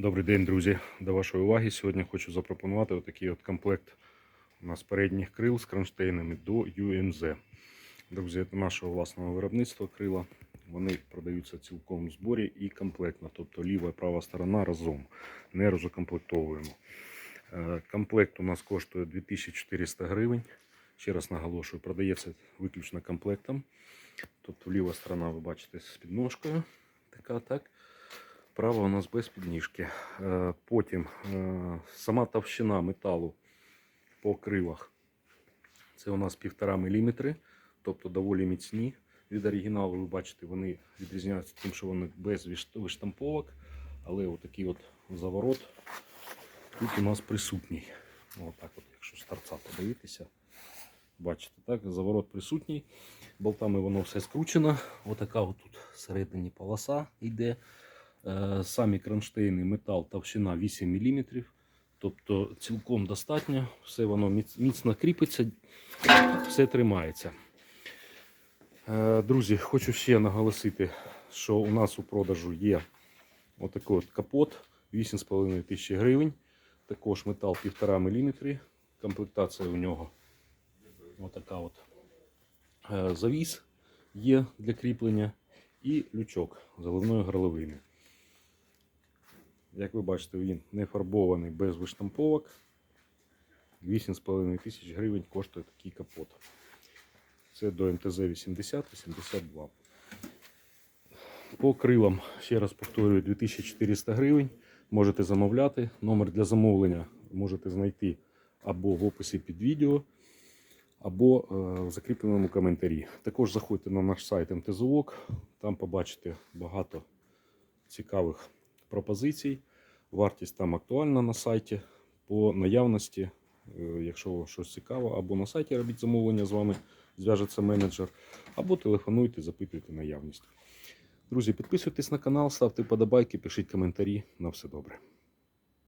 Добрий день, друзі. До вашої уваги. Сьогодні хочу запропонувати отакий от комплект у нас передніх крил з кронштейнами до UMZ. Друзі, це нашого власного виробництва крила. Вони продаються цілком в зборі і комплектно, тобто ліва і права сторона разом. Не розукомплектовуємо. Е, Комплект у нас коштує 2400 гривень. Ще раз наголошую, продається виключно комплектом. Тобто ліва сторона, ви бачите, з підножкою. Така так. Права у нас без підніжки. Е, Потім е, сама товщина металу по кривах. Це у нас 1,5 мм, тобто доволі міцні. Від оригіналу ви бачите, вони відрізняються тим, що вони без виштамповок. Але отакий от заворот тут у нас присутній. Отак от, якщо з торця подивитися. Бачите, так, заворот присутній. Болтами воно все скручено. Отака от тут всередині полоса йде. Е, Самі кронштейни, метал, товщина 8 мм. Тобто цілком достатньо, все воно міцно кріпиться, все тримається. Е, Друзі, хочу ще наголосити, що у нас у продажу є отакий от капот 8,5 тисячі гривень. Також метал 1,5 мм. Комплектація у нього отака от. Е, Завіс є для кріплення і лючок заливної горловини. Як ви бачите, він не фарбований без виштамповок. 8,5 тисяч гривень коштує такий капот. Це до МТЗ 80-82. По крилам, ще раз повторюю, 2400 гривень. Можете замовляти. Номер для замовлення можете знайти або в описі під відео, або е, в закріпленому коментарі. Також заходьте на наш сайт МТЗОК, там побачите багато цікавих пропозицій. Вартість там актуальна на сайті. По наявності, е, якщо щось цікаво, або на сайті робіть замовлення з вами, зв'яжеться менеджер, або телефонуйте, запитуйте наявність. Друзі, підписуйтесь на канал, ставте подобайки, пишіть коментарі. На все добре.